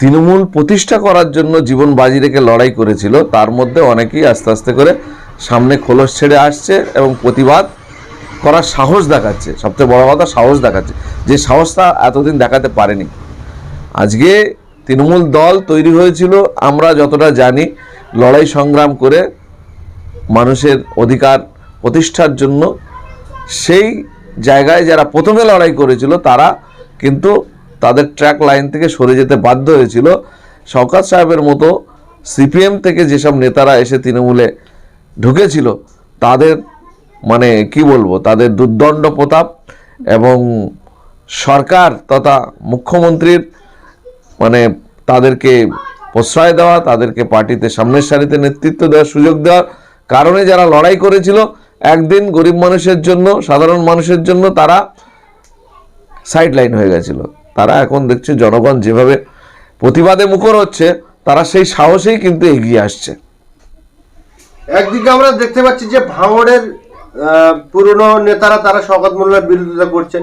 তৃণমূল প্রতিষ্ঠা করার জন্য জীবন বাজি রেখে লড়াই করেছিল, তার মধ্যে অনেকেই আস্তে আস্তে করে সামনে খোলস ছেড়ে আসছে এবং প্রতিবাদ করার সাহস দেখাচ্ছে, সবচেয়ে বড় কথা সাহস দেখাচ্ছে, যে সাহসটা এতদিন দেখাতে পারেনি। আজকে তৃণমূল দল তৈরি হয়েছিল, আমরা যতটা জানি, লড়াই সংগ্রাম করে মানুষের অধিকার প্রতিষ্ঠার জন্য। সেই জায়গায় যারা প্রথমে লড়াই করেছিল, তারা কিন্তু তাদের ট্র্যাক লাইন থেকে সরে যেতে বাধ্য হয়েছিল। শওকাত সাহেবের মতো সিপিএম থেকে যেসব নেতারা এসে তৃণমূলে ঢুকেছিল, তাদের মানে কি বলব, তাদের দুর্দণ্ড প্রতাপ এবং সরকার তথা মুখ্যমন্ত্রীর মানে তাদেরকে প্রশ্রয় দেওয়া, তাদেরকে পার্টিতে সামনের সারিতে নেতৃত্ব দেওয়ার সুযোগ দেওয়ার কারণে যারা লড়াই করেছিল, একদিন গরিব মানুষের জন্য, সাধারণ মানুষের জন্য তারা সাইড লাইন হয়ে গেছিল। তারা এখন দেখছে জনগণ যেভাবে প্রতিবাদে মুখর হচ্ছে তারা সেই সাহসেই কিন্তু এগিয়ে আসছে। একদিকে আমরা দেখতে পাচ্ছি যে ভাঙড়ের পুরনো নেতারা তারা শওকত মোল্লার বিরোধিতা করছেন।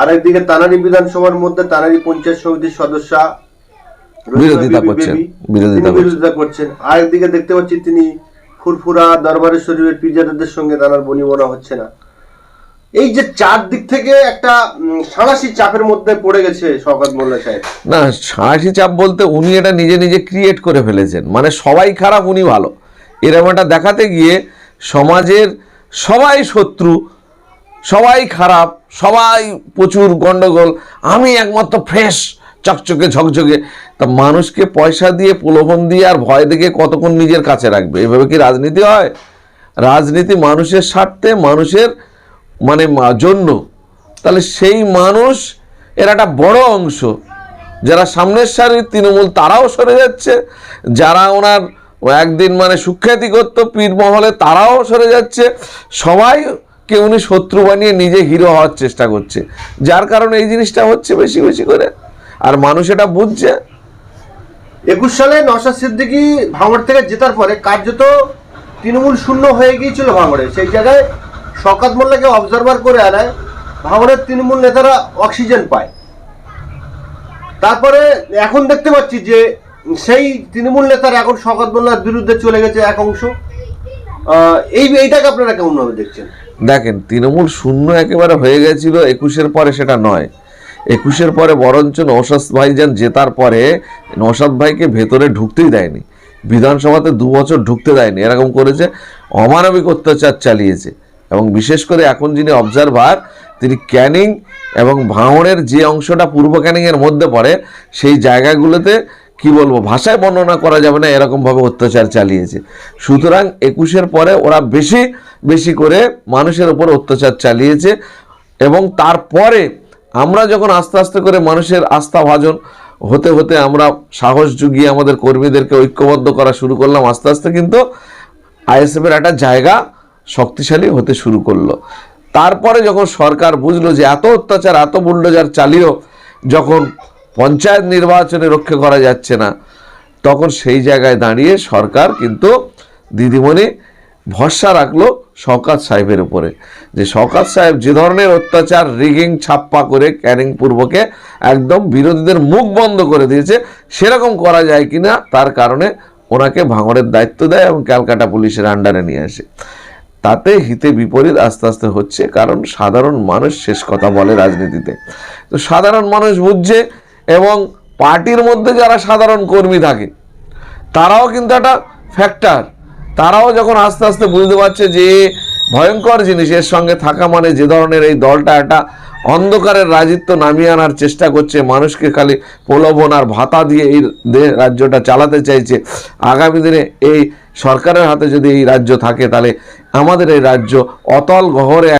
আরেকদিকে তানারি বিধানসভার মধ্যে তানারি পঞ্চায়েত সমিতির সদস্য বিরোধিতা করছেন, বিরোধিতা করছেন। আরেকদিকে দেখতে পাচ্ছি তিনি ফুরফুরা দরবারের শরীফের পিজাদাদের সঙ্গে তার বনিবনা হচ্ছে না। এই যে চার দিক থেকে একটা সাঁড়াশি চাপের মধ্যে পড়ে গেছে শওকত মোল্লা সাহেব। না, সাঁড়াশি চাপ বলতে উনি এটা নিজে নিজে ক্রিয়েট করে ফেলেছেন। মানে সবাই খারাপ, উনি ভালো। এরকম একটা দেখাতে গিয়ে সমাজের সবাই শত্রু, সবাই খারাপ, সবাই প্রচুর গন্ডগোল, আমি একমাত্র ফ্রেশ চকচকে, ঝকঝকে। তা মানুষকে পয়সা দিয়ে, প্রলোভন দিয়ে আর ভয় দেখে কতক্ষণ নিজের কাছে রাখবে? এভাবে কি রাজনীতি হয়? রাজনীতি মানুষের স্বার্থে, মানুষের মানে জন্য। তাহলে সেই মানুষ এর একটা বড় অংশ। যারা সামনের সারির তৃণমূল তারাও সরে যাচ্ছে। যারা ওনার একদিন মানে সুখ্যাতি করতো পীর মহলে তারাও সরে যাচ্ছে। সবাইকে উনি শত্রু বানিয়ে নিজে হিরো হওয়ার চেষ্টা করছে। যার কারণে এই জিনিসটা হচ্ছে বেশি বেশি করে। আর মানুষ এটা বুঝছে। একুশ সালে নশা সিদ্দিকি ভাঙড় থেকে জেতার পরে কার্যত তৃণমূল শূন্য হয়ে গিয়েছিল ভাঙড়ে। সেই জায়গায় শকাত মোল্লাকে অবজারভার করে আনায় ভাঙড়ের তৃণমূল নেতারা অক্সিজেন পায়। তারপরে এখন দেখতে পাচ্ছি যে সেই তৃণমূল নেতারা এখন শকাত মোল্লার বিরুদ্ধে চলে গেছে এক অংশ। এই এইটাকে আপনারা কেমনভাবে দেখছেন? দেখেন, তৃণমূল শূন্য একেবারে হয়ে গেছিল, একুশের পরে সেটা নয়। একুশের পরে বরঞ্চ নৌসাদ ভাইজান জেতার পরে নৌসাদ ভাইকে ভেতরে ঢুকতেই দেয়নি। বিধানসভাতে দু বছর ঢুকতে দেয়নি। এরকম করেছে, অমানবিক অত্যাচার চালিয়েছে। এবং বিশেষ করে এখন যিনি অবজারভার তিনি ক্যানিং এবং ভাঙড়ের যে অংশটা পূর্ব ক্যানিংয়ের মধ্যে পড়ে, সেই জায়গাগুলোতে কি বলব, ভাষায় বর্ণনা করা যাবে না, এরকমভাবে অত্যাচার চালিয়েছে। সুতরাং একুশের পরে ওরা বেশি বেশি করে মানুষের ওপর অত্যাচার চালিয়েছে এবং তারপরে আমরা যখন আস্তে আস্তে করে মানুষের আস্থা ভাজন, হতে হতে আমরা সাহস জুগিয়ে আমাদের কর্মীদেরকে ঐক্যবদ্ধ করা শুরু করলাম, আস্তে আস্তে কিন্তু আইএসএফের একটা জায়গা শক্তিশালী হতে শুরু করল। তারপরে যখন সরকার বুঝলো যে এত অত্যাচার, এত বুল্ডোজার চালিয়েও যখন পঞ্চায়েত নির্বাচনে রক্ষা করা যাচ্ছে না, তখন সেই জায়গায় দাঁড়িয়ে সরকার কিন্তু দিদিমণি ভরসা রাখল শওকাত সাহেবের উপরে যে শওকাত সাহেব যে ধরনের অত্যাচার, রিগিং, ছাপ্পা করে ক্যানিং পূর্বকে একদম বিরোধীদের মুখ বন্ধ করে দিয়েছে, সেরকম করা যায় কিনা তার কারণে ওনাকে ভাঙড়ের দায়িত্ব দেয় এবং ক্যালকাটা পুলিশের আন্ডারে নিয়ে আসে। তাতে হিতে বিপরীত আস্তে আস্তে হচ্ছে, কারণ সাধারণ মানুষ শেষ কথা বলে রাজনীতিতে। তো সাধারণ মানুষ বুঝছে এবং পার্টির মধ্যে যারা সাধারণ কর্মী থাকে, তারাও কিন্তু একটা ফ্যাক্টর তারাও যখন আস্তে আস্তে বুঝতে পারছে যে ভয়ঙ্কর জিনিস, এর সঙ্গে থাকা মানে যে ধরনের এই দলটা একটা অন্ধকারের রাজিত্ব নামিয়ে আনার চেষ্টা করছে, মানুষকে খালি প্রলোভন আর ভাতা দিয়ে এই রাজ্যটা চালাতে চাইছে। আগামী দিনে এই সরকারের হাতে যদি এই রাজ্য থাকে তাহলে আমাদের এই রাজ্য অতল গহরে